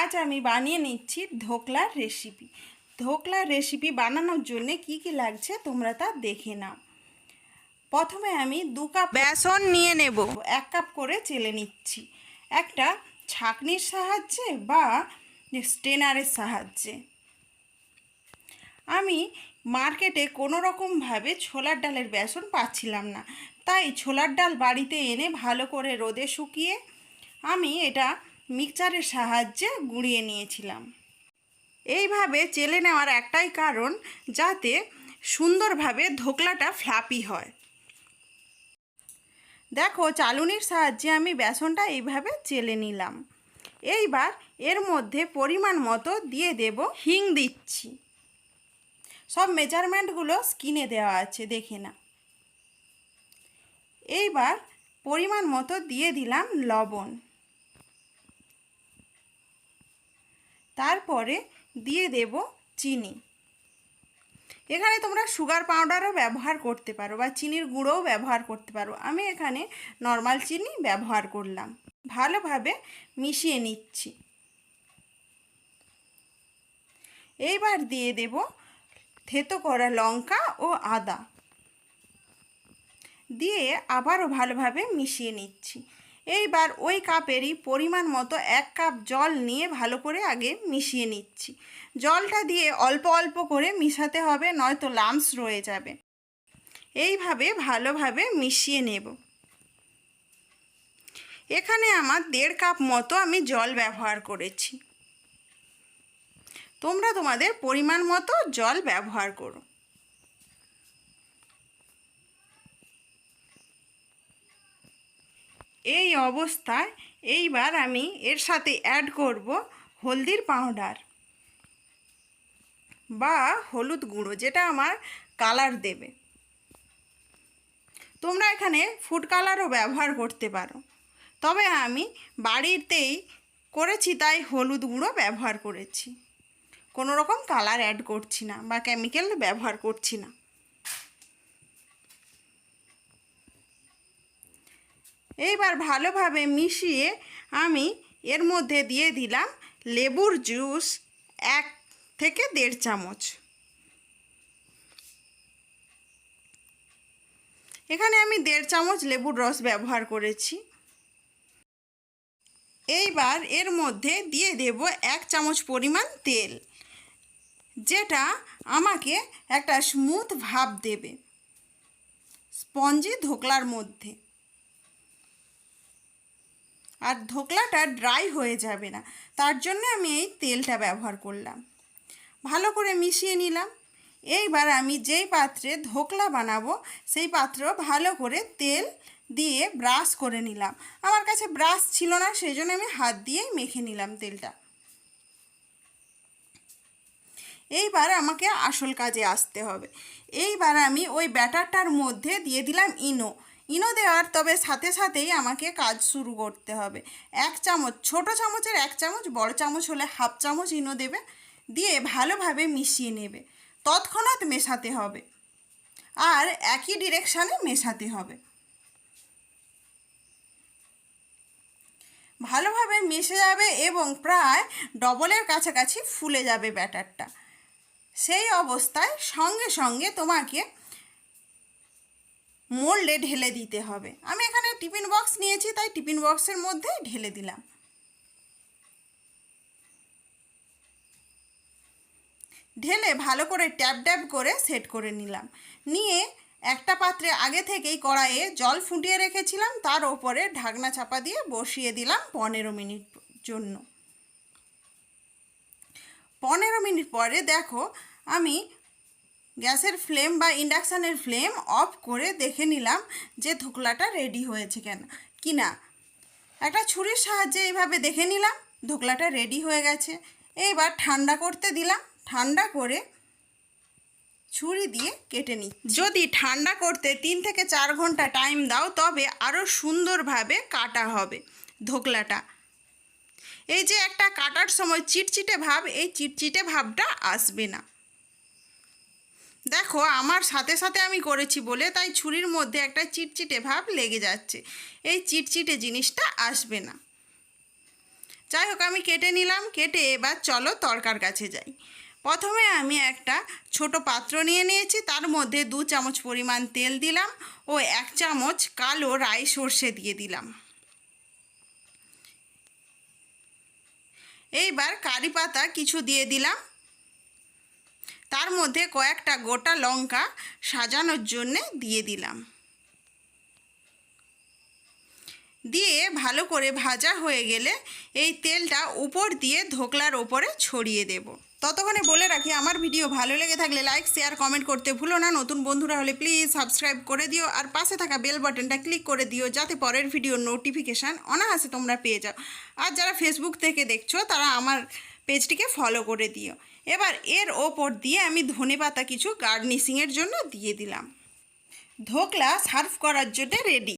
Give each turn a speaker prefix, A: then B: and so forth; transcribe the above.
A: আজ আমি বানিয়ে নিচ্ছি ধোকলার রেসিপি ধোকলার রেসিপি বানানোর জন্য কি কি লাগছে তোমরা তা দেখে নাও। প্রথমে আমি দু কাপ বেসন নিয়ে নেব। এক কাপ করে চেলে নিচ্ছি। একটা ছাঁকনির সাহায্যে বা স্টেনারের সাহায্যে। আমি মার্কেটে কোনো রকমভাবে ছোলার ডালের বেসন পাচ্ছিলাম না। তাই ছোলার ডাল বাড়িতে এনে ভালো করে রোদে শুকিয়ে আমি এটা মিক্সচারের সাহায্যে গুঁড়িয়ে নিয়েছিলাম। এইভাবে চেলে নেওয়ার একটাই কারণ যাতে সুন্দরভাবে ধোকলাটা ফ্লাপি হয়। দেখো, চালুনির সাহায্যে আমি বেসনটা এইভাবে চেলে নিলাম। এইবার এর মধ্যে পরিমাণ মতো দিয়ে দেব হিং দিচ্ছি। সব মেজারমেন্টগুলো স্কিনে দেওয়া আছে, দেখে না এইবার পরিমাণ মতো দিয়ে দিলাম লবণ। তারপরে দিয়ে দেব চিনি। এখানে তোমরা সুগার পাউডারও ব্যবহার করতে পারো বা চিনির গুঁড়োও ব্যবহার করতে পারো। আমি এখানে নর্মাল চিনি ব্যবহার করলাম। ভালোভাবে মিশিয়ে নিচ্ছি। এইবার দিয়ে দেব থেতো করা লঙ্কা ও আদা। দিয়ে আবারও ভালোভাবে মিশিয়ে নিচ্ছি। এইবার ওই কাপেরই পরিমাণ মতো এক কাপ জল নিয়ে ভালো করে আগে মিশিয়ে নিচ্ছি। জলটা দিয়ে অল্প অল্প করে মিশাতে হবে, নয়তো লামস রয়ে যাবে। এইভাবে ভালোভাবে মিশিয়ে নেব। এখানে আমার দেড় কাপ মতো আমি জল ব্যবহার করেছি। তোমরা তোমাদের পরিমাণ মতো জল ব্যবহার করো। এই অবস্থায় এইবার আমি এর সাথে অ্যাড করব হলদির পাউডার বা হলুদ গুঁড়ো, যেটা আমার কালার দেবে। তোমরা এখানে ফুড কালারও ব্যবহার করতে পারো। তবে আমি বাড়িতেই করেছি, তাই হলুদ গুঁড়ো ব্যবহার করেছি। কোনো রকম কালার অ্যাড করছি না বা কেমিক্যাল ব্যবহার করছি না। এইবার ভালোভাবে মিশিয়ে আমি এর মধ্যে দিয়ে দিলাম লেবুর জুস এক থেকে দেড় চামচ। এখানে আমি দেড় চামচ লেবুর রস ব্যবহার করেছি। এইবার এর মধ্যে দিয়ে দেব এক চামচ পরিমাণ তেল, যেটা আমাকে একটা স্মুথ ভাব দেবে। স্পঞ্জি ধোকলার মধ্যে। আর ধোকলাটা ড্রাই হয়ে যাবে না। তার জন্য আমি এই তেলটা ব্যবহার করলাম। ভালো করে মিশিয়ে নিলাম। এইবার আমি যেই পাত্রে ধোকলা বানাবো, সেই পাত্র ভালো করে তেল দিয়ে ব্রাশ করে নিলাম। আমার কাছে ব্রাশ ছিল না, সেই জন্য আমি হাত দিয়েই মেখে নিলাম তেলটা। এইবার আমাকে আসল কাজে আসতে হবে। এইবার আমি ওই ব্যাটারটার মধ্যে দিয়ে দিলাম ইনো। ইনো দেওয়ার তবে সাথে সাথেই আমাকে কাজ শুরু করতে হবে। এক চামচ, ছোট চামচের এক চামচ, বড় চামচ হলে হাফ চামচ ইনো দেবে, দিয়ে ভালোভাবে মিশিয়ে নেবে। তৎক্ষণাৎ মেশাতে হবে। আর একই ডিরেকশানে মেশাতে হবে। ভালোভাবে মিশে যাবে এবং প্রায় ডবলের কাছাকাছি ফুলে যাবে ব্যাটারটা। সেই অবস্থায় সঙ্গে সঙ্গে তোমাকে মোল্ডে ঢেলে দিতে হবে। আমি এখানে টিফিন বক্স নিয়েছি, তাই টিফিন বক্সের মধ্যে ঢেলে দিলাম। ঢেলে ভালো করে ট্যাপ ট্যাপ করে সেট করে নিলাম। নিয়ে একটা পাত্রে আগে থেকেই কড়াইয়ে জল ফুটিয়ে রেখেছিলাম, তার ওপরে ঢাকনা চাপা দিয়ে বসিয়ে দিলাম পনেরো মিনিট জন্য। পনেরো মিনিট পরে দেখো, আমি গ্যাসের ফ্লেম বা ইন্ডাকশানের ফ্লেম অফ করে দেখে নিলাম যে ধোকলাটা রেডি হয়েছে কেন। কি না? একটা ছুরির সাহায্যে এইভাবে দেখে নিলাম, ধোকলাটা রেডি হয়ে গেছে। এইবার ঠান্ডা করতে দিলাম, ঠান্ডা করে ছুরি দিয়ে কেটে নিই যদি ঠান্ডা করতে তিন থেকে চার ঘণ্টা টাইম দাও, তবে আরও সুন্দরভাবে কাটা হবে ধোকলাটা। এই যে একটা কাটার সময় চিটচিটে ভাব, এই চিটচিটে ভাবটা আসবে না। দেখো, আমার সাথে সাথে আমি করেছি বলে তাই ছুরির মধ্যে একটা চিটচিটে ভাব লেগে যাচ্ছে। এই চিটচিটে জিনিসটা আসবে না। যাই হোক, আমি কেটে নিলাম, কেটে এবার চলো তরকার কাছে যাই। প্রথমে আমি একটা ছোট পাত্র নিয়ে নিয়েছি, তার মধ্যে দু চামচ পরিমাণ তেল দিলাম ও এক চামচ কালো রাই সর্ষে দিয়ে দিলাম। এইবার কারি পাতা কিছু দিয়ে দিলাম। তার মধ্যে কয়েকটা গোটা লঙ্কা সাজানোর জন্যে দিয়ে দিলাম। দিয়ে ভালো করে ভাজা হয়ে গেলে এই তেলটা উপর দিয়ে ধোকলার ওপরে ছড়িয়ে দেব। ততক্ষণে বলে রাখি, আমার ভিডিও ভালো লেগে থাকলে লাইক শেয়ার কমেন্ট করতে ভুলো না। নতুন বন্ধুরা হলে প্লিজ সাবস্ক্রাইব করে দিও আর পাশে থাকা বেল বাটনটা ক্লিক করে দিও যাতে পরের ভিডিওর নোটিফিকেশান অনায়াসে তোমরা পেয়ে যাও। আর যারা ফেসবুক থেকে দেখছ, তারা আমার পেজটিকে ফলো করে দিও। এবার এর ওপর দিয়ে আমি ধনে পাতা কিছু গার্নিশিংয়ের জন্য দিয়ে দিলাম। ধোকলা সার্ভ করার জন্য রেডি